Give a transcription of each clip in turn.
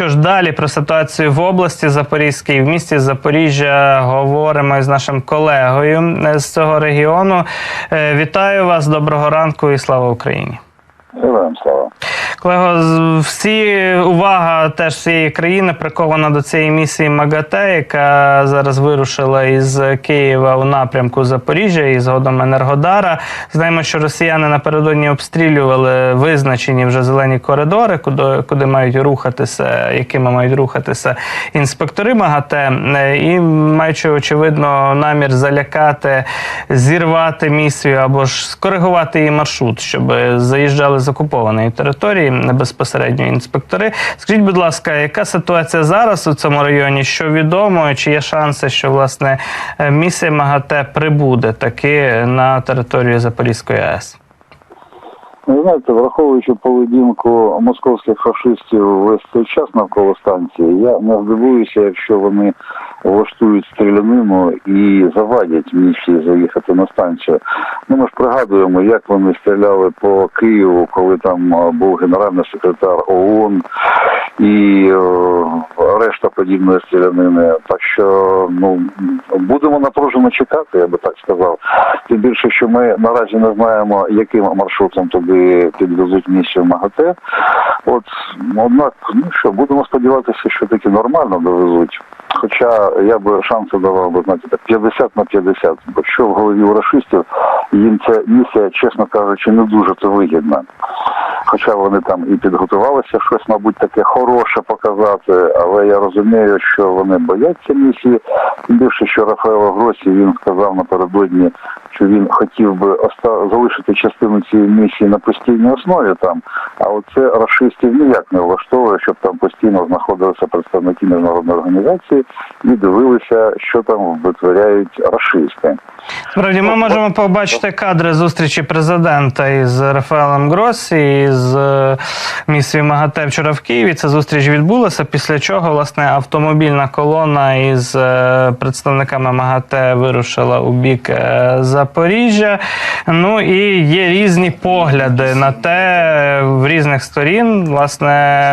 що ж далі про ситуацію в області Запорізькій, в місті Запоріжжя говоримо з нашим колегою з цього регіону. Е, Вітаю вас, доброго ранку і слава Україні. Героям слава. Колего, всі увага теж всієї країни прикована до цієї місії МАГАТЕ, яка зараз вирушила із Києва у напрямку Запоріжжя і згодом Енергодара. Знаємо, що росіяни напередодні обстрілювали визначені вже зелені коридори, куди, куди мають рухатися, якими мають рухатися інспектори МАГАТЕ, і маючи очевидно намір залякати, зірвати місію або ж скоригувати її маршрут, щоб заїжджали з окупованої території безпосередньо інспектори. Скажіть, будь ласка, яка ситуація зараз у цьому районі? Що відомо? Чи є шанси, що власне місія МАГАТЕ прибуде таки на територію Запорізької АЕС? Ви знаєте, враховуючи поведінку московських фашистів весь цей час навколо станції, я не здивуюся, якщо вони влаштують стрілянину і завадять місії заїхати на станцію. Ну ми ж пригадуємо, як вони стріляли по Києву, коли там був генеральний секретар ООН і е, решта подібної стрілянини. Так що ну будемо напружено чекати, я би так сказав. Тим більше, що ми наразі не знаємо, яким маршрутом туди підвезуть місію МАГАТЕ. От однак, ну що, будемо сподіватися, що таки нормально довезуть. Хоча я би шанси давав би знаєте, 50 на 50, бо що в голові у рашистів їм ця місія, чесно кажучи, не дуже то вигідна. Хоча вони там і підготувалися щось, мабуть, таке хороше показати, але я розумію, що вони бояться місії. Більше, що Рафаело Гросі він сказав напередодні, що він хотів би оста... залишити частину цієї місії на постійній основі там, а оце расистів ніяк не влаштовує, щоб там постійно знаходилися представники міжнародної організації і дивилися, що там витворяють расисти. Справді, ми можемо побачити кадри зустрічі президента із Рафаелем Гросі із е, місією МАГАТЕ вчора в Києві. Ця зустріч відбулася. Після чого власне автомобільна колона із е, представниками МАГАТЕ вирушила у бік е, Запоріжжя. Ну і є різні погляди на те в різних сторін, власне,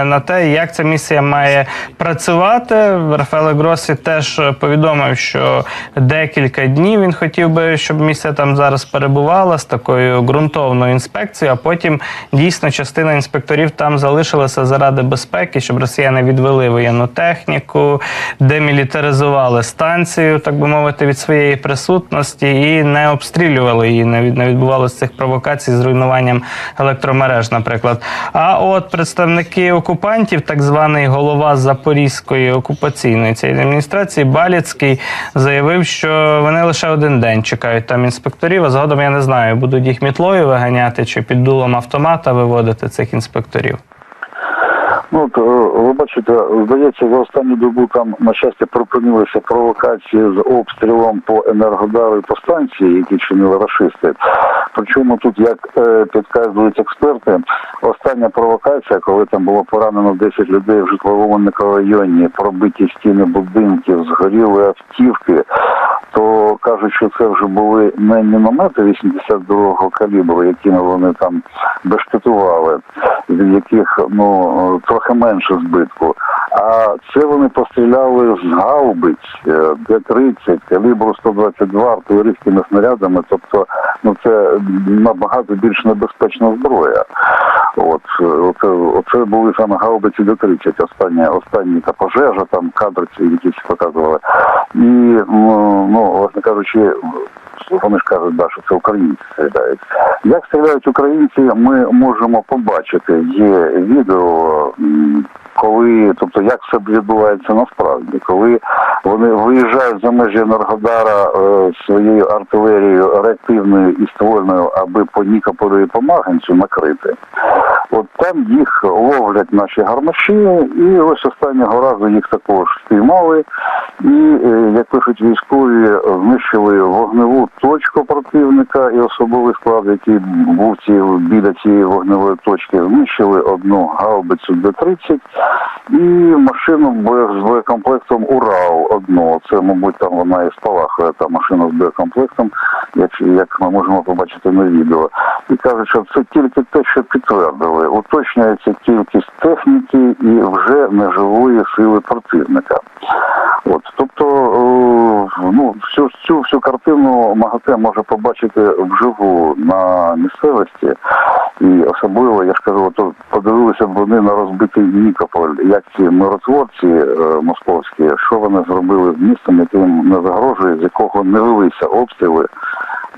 на те, як ця місія має працювати. Рафаеле Гросі теж повідомив, що декілька днів він хотів би, щоб місія там зараз перебувала з такою ґрунтовною інспекцією, а потім дійсно частина інспекторів там залишилася заради безпеки, щоб росіяни відвели воєнну техніку, демілітаризували станцію, так би мовити, від своєї присутності і не обстрілювали її, не відбувалося цих провокацій з руйнуванням електромереж, наприклад. А от представники окупантів, так званий голова Запорізької окупаційної цієї адміністрації, Баліцький, заявив, що вони лише один день чекають там інспекторів. А згодом я не знаю, будуть їх мітлою виганяти чи під дулом автомата виводити цих інспекторів. Ну, е, ви бачите, здається, за останню добу там на щастя припинилися провокації з обстрілом по енергодару і по станції, які чинили рашисти. Причому тут, як е, підказують експерти, остання провокація, коли там було поранено 10 людей в житловому мікрорайоні, пробиті стіни будинків, згоріли автівки, то кажуть, що це вже були не міномети 82-го калібру, якими вони там бешкетували, від яких ну трохи менше збитку. А це вони постріляли з гаубиць е, Д-30, калібру 122 артилерійськими снарядами. Тобто, ну це набагато більш небезпечна зброя. От оце, оце були саме гаубиці Д-30, остання, останні та пожежа, там кадри ці якісь показували. І ну, ну власне кажучи, вони ж кажуть, да, що це українці стріляють. Як стріляють українці, ми можемо побачити. Є відео. Коли, тобто, як все відбувається насправді, коли вони виїжджають за межі Енергодара е, своєю артилерією реактивною і ствольною, аби по Нікополю і по Марганцю накрити, от там їх ловлять наші гармаші, і ось останнього разу їх також спіймали, і, е, як пишуть військові, знищили вогневу точку противника і особовий склад, який був ці, біля цієї вогневої точки, знищили одну гаубицю Д-30, і машину з боєкомплектом Урал одну. Це, мабуть, там вона і спалахує, та машина з боєкомплектом, як, ми можемо побачити на відео. І кажуть, що це тільки те, що підтвердили. Уточнюється кількість техніки і вже неживої сили противника. От, тобто, е, ну, всю цю всю картину МАГАТЕ може побачити вживу на місцевості. І особливо, я ж кажу, то подивилися б вони на розбитий Нікополь, як ці миротворці е, московські, що вони зробили з містом, яким не загрожує, з якого не велися обстріли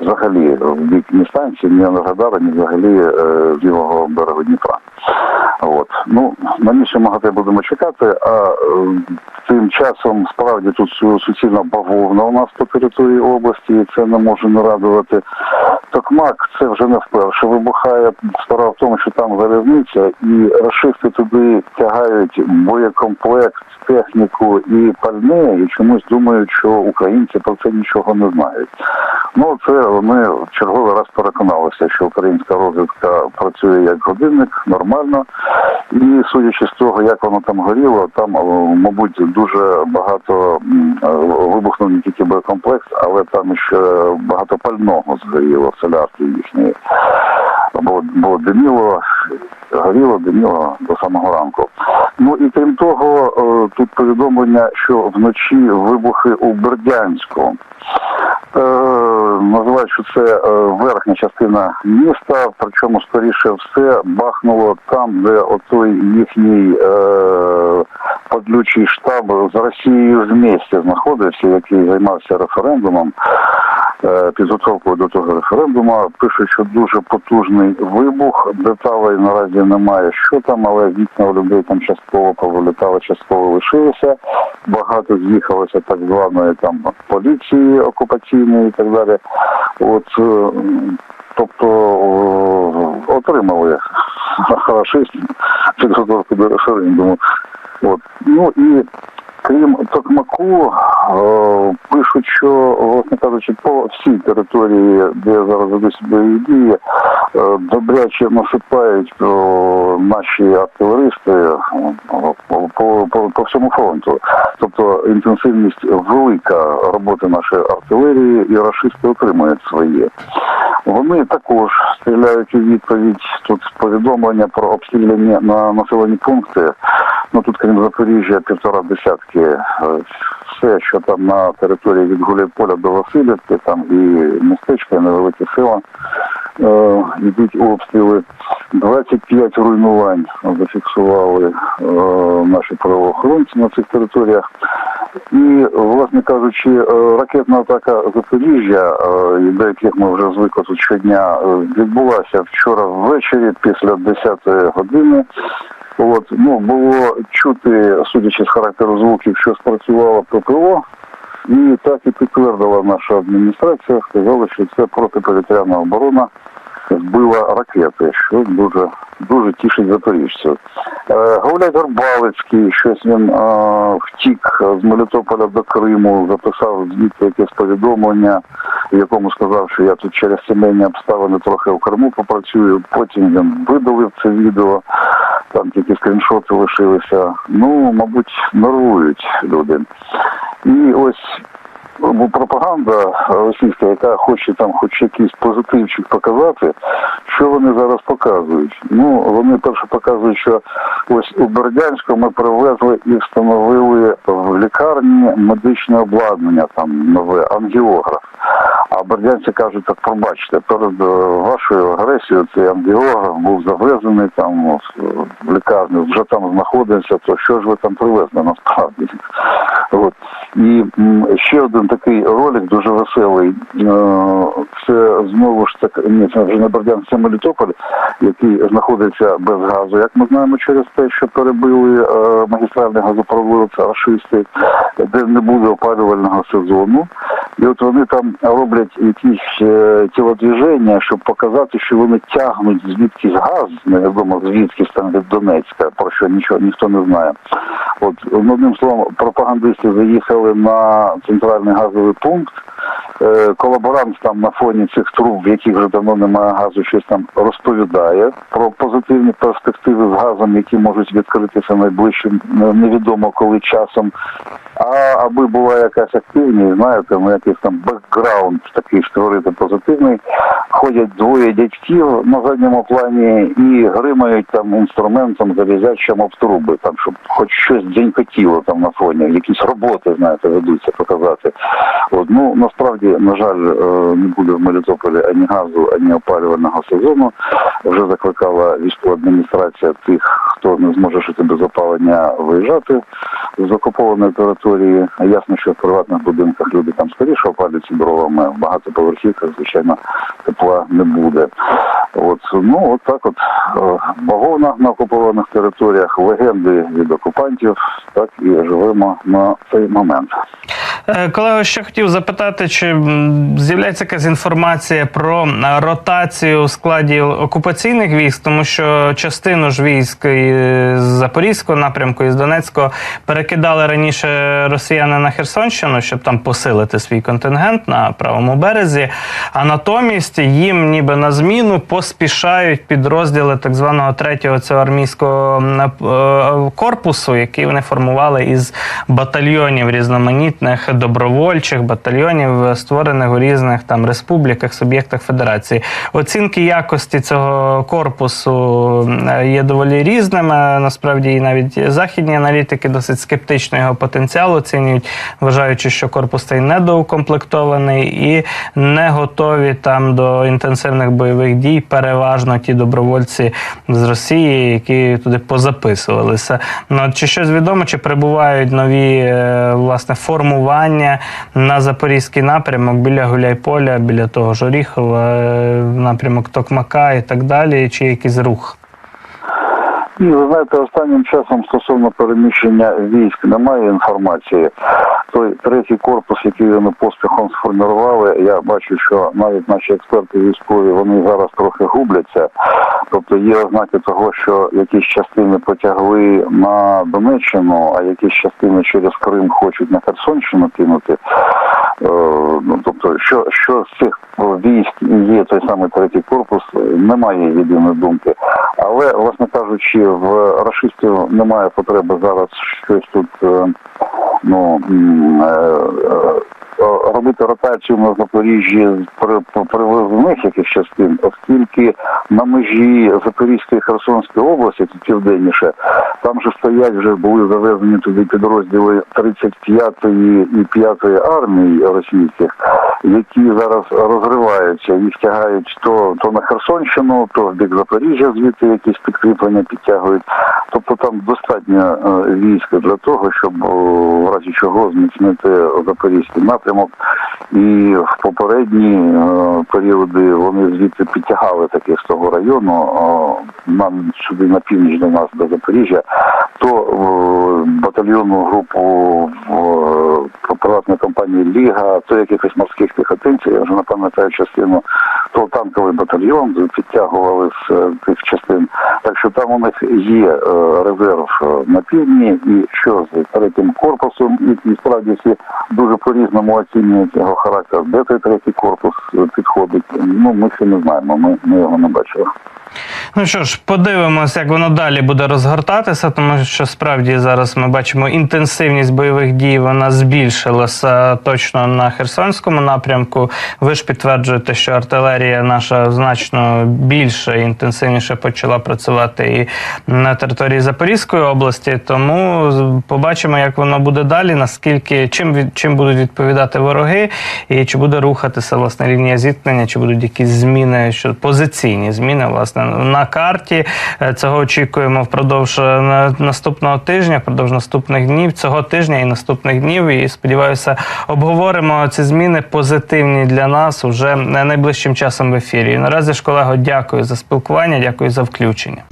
взагалі в бік ні станції, ні Енергодара, ні взагалі е, з лівого берегу Дніпра. От. Ну, на місці МАГАТЕ будемо чекати, а тим часом справді тут суцільна бавовна у нас по території області, і це не може не радувати. Токмак це вже не вперше вибухає. Справа в тому, що там залізниця, і рашисти туди тягають боєкомплект, техніку і пальне, і чомусь думають, що українці про це нічого не знають. Ну, це ми в черговий раз переконалися, що українська розвідка працює як годинник, нормально. І судячи з того, як воно там горіло, там, мабуть, дуже багато е, вибухнув не тільки боєкомплекс, але там ще багато пального згоріло в солярки їхньої. Бо, бо диміло, горіло, диміло до самого ранку. Ну і крім того, е, тут повідомлення, що вночі вибухи у Бердянську. Е, називають, що це е, верхня частина міста, причому скоріше все бахнуло там, де отой їхній е, подлючий штаб з Росією вместе знаходився, який займався референдумом. е, Підготовкою до того референдуму пишуть, що дуже потужний вибух. Деталей наразі немає, що там, але вікна у людей там частково повилітали, частково лишилися. Багато з'їхалося так званої там поліції окупаційної і так далі. От е, тобто отримали рашист підготовку до референдуму. От. Ну і крім Токмаку, е, пишуть, що, власне кажучи, по всій території, де зараз ведуть бойові дії, добряче насипають е, наші артилеристи е, по, по, по, всьому фронту. Тобто інтенсивність велика роботи нашої артилерії і рашисти отримують своє. Вони також стріляють у відповідь. Тут повідомлення про обстріляні на населені пункти. Ну тут, крім Запоріжжя, півтора десятки. Е, Все, що там на території від Гуляйполя до Васильівки, там і містечка, і невеликі села е, йдуть обстріли. 25 руйнувань зафіксували е, наші правоохоронці на цих територіях. І, власне кажучи, е, ракетна атака Запоріжжя, е, до яких ми вже звикли тут щодня, е, відбулася вчора ввечері після 10 години. От, ну, було чути, судячи з характеру звуків, що спрацювало ППО, і так і підтвердила наша адміністрація, сказали, що це протиповітряна оборона збила ракети, що дуже дуже тішить запоріжців. Е, Гауляй Горбалицький, щось він е, втік з Мелітополя до Криму, записав звідти якесь повідомлення, в якому сказав, що я тут через сімейні обставини трохи в Криму попрацюю. Потім він видалив це відео, там тільки скріншоти лишилися. Ну, мабуть, нервують люди. І ось пропаганда російська, яка хоче там хоч якийсь позитивчик показати, що вони зараз показують? Ну, вони перше показують, що ось у Бердянську ми привезли і встановили в лікарні медичне обладнання, там нове ангіограф. А бердянці кажуть, так пробачте, перед е, вашою агресією цей ангіограф був завезений там в лікарню, вже там знаходився, то що ж ви там привезли насправді? От. І ще один такий ролик дуже веселий. Е, Це знову ж так, ні, це вже не Бердянськ, це Мелітополь, який знаходиться без газу, як ми знаємо, через те, що перебили е, магістральний газопровод рашисти, де не буде опалювального сезону. І от вони там роблять якісь е, тілодвіження, щоб показати, що вони тягнуть звідкись газ, невідомо звідкись там від Донецька, про що нічого ніхто не знає. От одним словом, пропагандисти заїхали на центральний газовий пункт е, колаборант там на фоні цих труб, в яких вже давно немає газу, щось там розповідає про позитивні перспективи з газом, які можуть відкритися найближчим е, невідомо коли часом. А аби була якась активність, знаєте, ну якийсь там бекграунд такий створити позитивний. Ходять двоє дядьків на задньому плані і гримають там інструментом залізячим об труби, там щоб хоч щось дзенькотіло там на фоні, якісь роботи, знаєте, ведуться показати. От ну насправді, на жаль, е, не буде в Мелітополі ані газу, ані опалювального сезону. Вже закликала військова адміністрація тих, хто не зможе жити без опалення, виїжджати з окупованої території. Ясно, що в приватних будинках люди там скоріше опалюються дровами, в багатоповерхівках, звичайно, тепла не буде. От ну от так, от е, на окупованих територіях, легенди від окупантів, так і живемо на цей момент. Е, Колего, ще хотів запитати, чи з'являється якась інформація про е, ротацію у складі окупаційних військ, тому що частину ж військ із Запорізького напрямку і з Донецького перекидали раніше росіяни на Херсонщину, щоб там посилити свій контингент на правому березі. А натомість їм, ніби на зміну, поспішають підрозділи так званого третього цього армійського е, корпусу, який вони формували із батальйонів різноманітних добровольчих батальйонів, е, створених у різних там республіках, суб'єктах федерації. Оцінки якості цього корпусу е, є доволі різними. Насправді, і навіть західні аналітики досить скептично його потенціал оцінюють, вважаючи, що корпус цей недоукомплектований і не готові там до інтенсивних бойових дій. Переважно ті добровольці з Росії, які туди позаписувалися. Ну чи щось відомо, чи прибувають нові е, власне формування на запорізький напрямок біля Гуляйполя, біля того ж Оріхова, е, напрямок Токмака і так далі, чи якийсь рух? І ви знаєте, останнім часом стосовно переміщення військ немає інформації. Той третій корпус, який вони поспіхом сформували, я бачу, що навіть наші експерти військові вони зараз трохи губляться. Тобто є ознаки того, що якісь частини потягли на Донеччину, а якісь частини через Крим хочуть на Херсонщину кинути. Е, ну, тобто, що, що з цих військ і є той самий третій корпус, немає єдиної думки. Але, власне кажучи, в рашистів немає потреби зараз щось тут е, ну, е, робити ротацію на Запоріжжі при, при вивозних якихось частин, оскільки на межі Запорізької Херсонської області, тут південніше, там же стоять, вже були завезені туди підрозділи 35-ї і 5-ї армії російських, які зараз розриваються, їх тягають то, то на Херсонщину, то в бік Запоріжжя, звідти якісь підкріплення підтягують. Тобто там достатньо е, війська для того, щоб в разі чого зміцнити Запорізький напрямок. І в попередні е, періоди вони звідти підтягали таки з того району о, нам сюди на північ до нас до Запоріжжя, то е, батальйонну групу в е, приватної компанії Ліга, то якихось морських піхотинців, я вже не пам'ятаю частину, то танковий батальйон підтягували з е, тих частин. Так що там у них є резерв на півдні, і що з третім корпусом, який справді всі дуже по-різному оцінюють його характер, де той третій корпус підходить. Ну ми ще не знаємо, ми, ми його не бачили. Ну що ж, подивимось, як воно далі буде розгортатися, тому що справді зараз ми бачимо інтенсивність бойових дій, вона збільшилася точно на Херсонському напрямку. Ви ж підтверджуєте, що артилерія наша значно більше і інтенсивніше почала працювати і на території Запорізької області. Тому побачимо, як воно буде далі, наскільки чим від чим будуть відповідати вороги, і чи буде рухатися власне лінія зіткнення, чи будуть якісь зміни, що позиційні зміни власне на карті. Е, Цього очікуємо впродовж е, наступного тижня, впродовж наступних днів, цього тижня і наступних днів. І сподіваюся, обговоримо ці зміни позитивні для нас уже найближчим часом в ефірі. І наразі ж, колего, дякую за спілкування, дякую за включення.